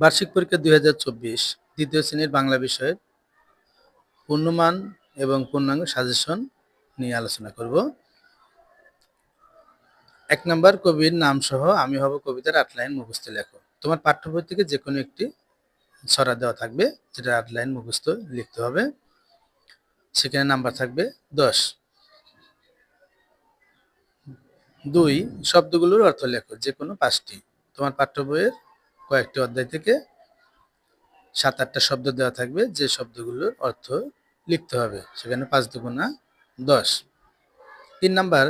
বার্ষিক পরীক্ষা দুই হাজার চব্বিশ, দ্বিতীয় শ্রেণির বাংলা বিষয়ের পূর্ণমান এবং পূর্ণাঙ্গ সাজেশন নিয়ে আলোচনা করব। এক নম্বর কবির নাম সহ আমি হব কবিতার আট লাইন মুখস্থ লেখো তোমার পাঠ্য বই থেকে যে কোনো একটি ছড়া দেওয়া থাকবে, যেটা আট লাইন মুখস্থ লিখতে হবে। সেখানে নাম্বার থাকবে দশ। দুই, শব্দগুলোর অর্থ লেখো যে কোনো পাঁচটি। তোমার পাঠ্য বইয়ের কয়েকটি অধ্যায় থেকে সাত, আটটা শব্দ দেওয়া থাকবে, যে শব্দগুলোর অর্থ লিখতে হবে। সেখানে পাঁচ দুগুণা দশ। তিন নাম্বার,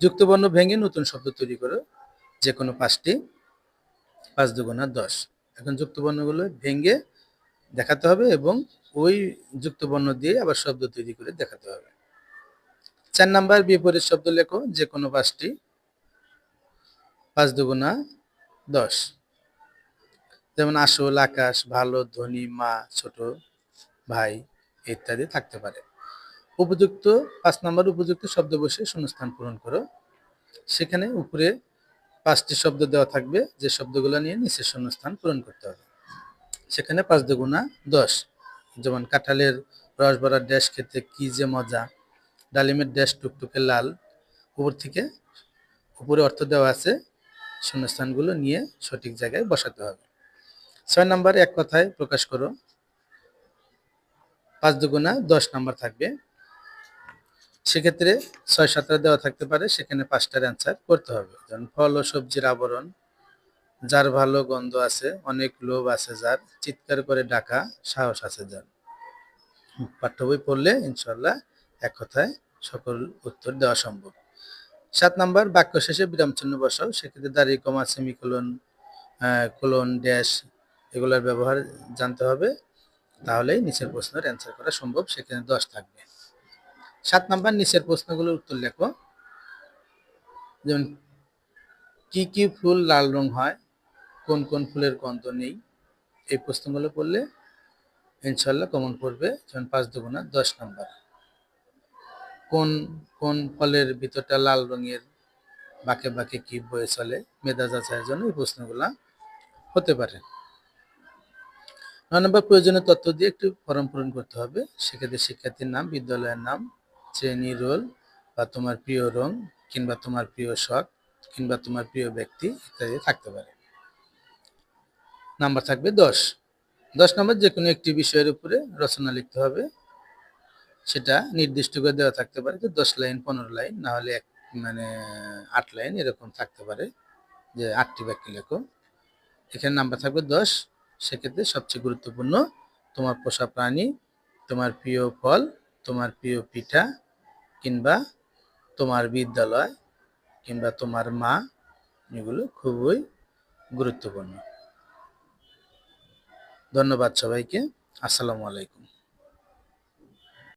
যুক্তবর্ণ ভেঙে নতুন শব্দ তৈরি করো যে কোনো পাঁচটি। পাঁচ দুগুণা দশ। এখন যুক্তবর্ণগুলো ভেঙে দেখাতে হবে এবং ওই যুক্তবর্ণ দিয়ে আবার শব্দ তৈরি করে দেখাতে হবে। চার নাম্বার, বিপরীত শব্দ লেখো যে কোনো পাঁচটি। পাঁচ দুগুণা দশ। যেমন আসল আকাশ, ভালো, ধনী, মা, ছোট ভাই ইত্যাদি থাকতে পারে। উপযুক্ত, পাঁচ নম্বর উপযুক্ত শব্দ বসে শূন্যস্থান পূরণ করো। সেখানে উপরে পাঁচটি শব্দ দেওয়া থাকবে, যে শব্দগুলো নিয়ে নিচে শূন্যস্থান পূরণ করতে হবে। সেখানে পাঁচ দুগুণা দশ। যেমন কাঁঠালের রস ভরা ড্যাশ খেতে কি যে মজা। ডালিমের ড্যাশ টুকটুকে লাল। উপর থেকে উপরে অর্থ দেওয়া আছে, শূন্যস্থানগুলো নিয়ে সঠিক জায়গায় বসাতে হবে। ছয় নাম্বার এক কথায় প্রকাশ করো। পাঁচ দুগুণা দশ নাম্বার থাকবে। সেক্ষেত্রে ছয় সাতটা দেওয়া থাকতে পারে, সেখানে পাঁচটার অ্যান্সার করতে হবে। যেমন ফল ও সবজির আবরণ, যার ভালো গন্ধ আছে, অনেক লোভ আছে যার, চিৎকার করে ডাকা, সাহস আছে যার। পাঠ্য বই পড়লে ইনশাল্লাহ এক কথায় সকল উত্তর দেওয়া সম্ভব। সাত নাম্বার, বাক্য শেষে বিরাম চিহ্ন বসাও। সেক্ষেত্রে দাঁড়িয়ে কমা, সেমিকোলন কোলন, ড্যাশ এগুলোর ব্যবহার জানতে হবে, তাহলেই নিচের প্রশ্নের অ্যান্সার করা সম্ভব, সেখানে দশ থাকবে। সাত নাম্বার নিচের প্রশ্নগুলোর উত্তর লেখো। যেমন, কি কি ফুল লাল রং হয়? কোন কোন ফুলের গন্ধ নেই? এই প্রশ্নগুলো পড়লে ইনশাল্লাহ কমন পড়বে, যেমন পাঁচ দুগুণা দশ নাম্বার। কোন কোন ফলের ভিতরটা লাল রঙের? বাঁকে বাঁকে কি বয়ে চলে? মেধা যাচাইয়ের জন্য এই প্রশ্নগুলা হতে পারে। নয় নম্বর প্রয়োজনীয় তথ্য দিয়ে একটি ফর্ম পূরণ করতে হবে। সেক্ষেত্রে শিক্ষার্থীর নাম, বিদ্যালয়ের নাম, শ্রেণি রোল বা তোমার প্রিয় রং কিংবা তোমার প্রিয় শখ কিংবা তোমার প্রিয় ব্যক্তি ইত্যাদি থাকতে পারে। নাম্বার থাকবে দশ। দশ নম্বর যে কোনো একটি বিষয়ের উপরে রচনা লিখতে হবে। সেটা নির্দিষ্ট করে দেওয়া থাকতে পারে যে দশ লাইন, পনেরো লাইন, না হলে এক মানে আট লাইন এরকম থাকতে পারে যে আটটি বাক্য লেখো। এখানে নাম্বার থাকবে দশ। সেক্ষেত্রে সবচেয়ে গুরুত্বপূর্ণ তোমার পোষা প্রাণী, তোমার প্রিয় ফল, তোমার প্রিয় পিঠা কিংবা তোমার বিদ্যালয় কিংবা তোমার মা, এগুলো খুবই গুরুত্বপূর্ণ। ধন্যবাদ সবাইকে। আসসালামু আলাইকুম।